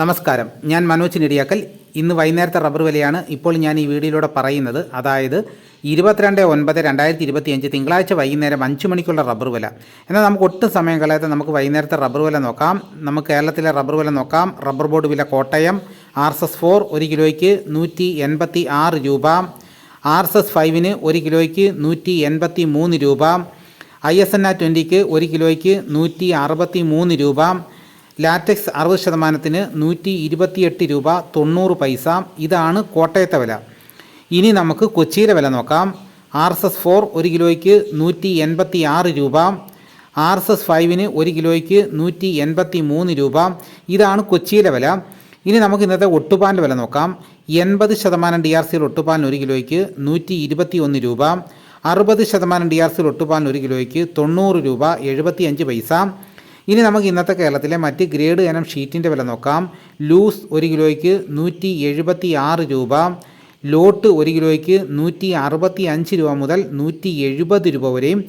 നമസ്കാരം. ഞാൻ മനോജ് നെടിയാക്കൽ. ഇന്ന് വൈകുന്നേരത്തെ റബ്ബർ വിലയാണ് ഇപ്പോൾ ഞാൻ ഈ വീഡിയോയിലൂടെ പറയുന്നത്. അതായത് ഇരുപത്തിരണ്ട് ഒൻപത് രണ്ടായിരത്തി ഇരുപത്തിയഞ്ച് തിങ്കളാഴ്ച വൈകുന്നേരം അഞ്ച് മണിക്കുള്ള റബ്ബർ വില. എന്നാൽ നമുക്ക് ഒട്ടും സമയം കളയാതെ നമുക്ക് വൈകുന്നേരത്തെ റബ്ബർ വില നോക്കാം. നമുക്ക് കേരളത്തിലെ റബ്ബർ വില നോക്കാം. റബ്ബർ ബോർഡ് വില Kottayam. R S S four ഒരു കിലോയ്ക്ക് നൂറ്റി എൺപത്തി ആറ് രൂപ. ആർ എസ് എസ് ഫൈവിന് ഒരു കിലോയ്ക്ക് നൂറ്റി എൺപത്തി മൂന്ന് രൂപ. ഐ എസ് എൻ ആ ട്വന്റിക്ക് ഒരു കിലോയ്ക്ക് നൂറ്റി അറുപത്തി മൂന്ന് രൂപ. ലാറ്റക്സ് അറുപത് ശതമാനത്തിന് നൂറ്റി ഇരുപത്തിയെട്ട് രൂപ തൊണ്ണൂറ് പൈസ. ഇതാണ് കോട്ടയത്തെ വില. ഇനി നമുക്ക് കൊച്ചിയിലെ വില നോക്കാം. ആർ എസ് എസ് ഫോർ ഒരു കിലോയ്ക്ക് നൂറ്റി എൺപത്തി ആറ് രൂപ. ആർ എസ് എസ് ഫൈവിന് ഒരു കിലോയ്ക്ക് നൂറ്റി എൺപത്തി മൂന്ന് രൂപ. ഇതാണ് കൊച്ചിയിലെ വില. ഇനി നമുക്ക് ഇന്നത്തെ ഒട്ടുപാലിന്റെ വില നോക്കാം. എൺപത് ശതമാനം ഡി ആർ സിയിൽ ഒട്ടുപാലിന് ഒരു കിലോയ്ക്ക് നൂറ്റി ഇരുപത്തി ഒന്ന് രൂപ. അറുപത് ശതമാനം ഡി ആർ സിയിൽ ഒട്ടുപാലിന് ഒരു കിലോയ്ക്ക് തൊണ്ണൂറ് രൂപ എഴുപത്തി അഞ്ച് പൈസ. ഇനി നമുക്ക് ഇന്നത്തെ കേരളത്തിലെ മറ്റ് ഗ്രേഡ് ഇനം ഷീറ്റിന്റെ വില നോക്കാം. ലൂസ് ഒരു കിലോയ്ക്ക് നൂറ്റി എഴുപത്തി ആറ് രൂപ. ലോട്ട് ഒരു കിലോയ്ക്ക് നൂറ്റി അറുപത്തി അഞ്ച് രൂപ മുതൽ നൂറ്റി എഴുപത് രൂപ വരെയും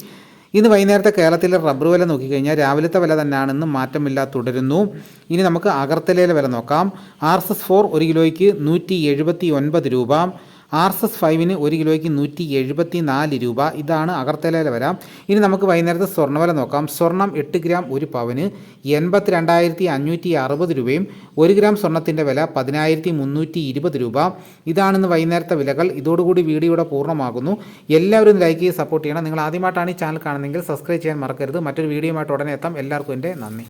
ഇന്ന് വൈകുന്നേരത്തെ കേരളത്തിലെ റബ്ബർ വില നോക്കിക്കഴിഞ്ഞാൽ രാവിലത്തെ വില തന്നെയാണെന്ന് മാറ്റമില്ല തുടരുന്നു. ഇനി നമുക്ക് അഗർത്തലയിലെ വില നോക്കാം. ആർ എസ് എസ് ഫോർ ഒരു കിലോയ്ക്ക് നൂറ്റി എഴുപത്തി ഒൻപത് രൂപ. ആർ എസ് എസ് ഫൈവിന് ഒരു കിലോയ്ക്ക് നൂറ്റി എഴുപത്തി നാല് രൂപ. ഇതാണ് അകർത്തലയിലെ വില. ഇനി നമുക്ക് വൈകുന്നേരത്തെ സ്വർണവില നോക്കാം. സ്വർണം എട്ട് ഗ്രാം ഒരു പവന് എൺപത്തി രണ്ടായിരത്തി അഞ്ഞൂറ്റി അറുപത് രൂപയും ഒരു ഗ്രാം സ്വർണത്തിന്റെ വില പതിനായിരത്തി മുന്നൂറ്റി ഇരുപത് രൂപ. ഇതാണിന്ന് വൈകുന്നേരത്തെ വിലകൾ. ഇതോടുകൂടി വീഡിയോയുടെ പൂർണമാകുന്നു. എല്ലാവരും ലൈക്ക് ചെയ്ത് സപ്പോർട്ട് ചെയ്യണം. നിങ്ങൾ ആദ്യമായിട്ടാണ് ഈ ചാനൽ കാണുന്നതെങ്കിൽ സബ്സ്ക്രൈബ് ചെയ്യാൻ മറക്കരുത്. മറ്റൊരു വീഡിയോയുമായിട്ട് ഉടനെ എത്താം. എല്ലാവർക്കും എന്റെ നന്ദി.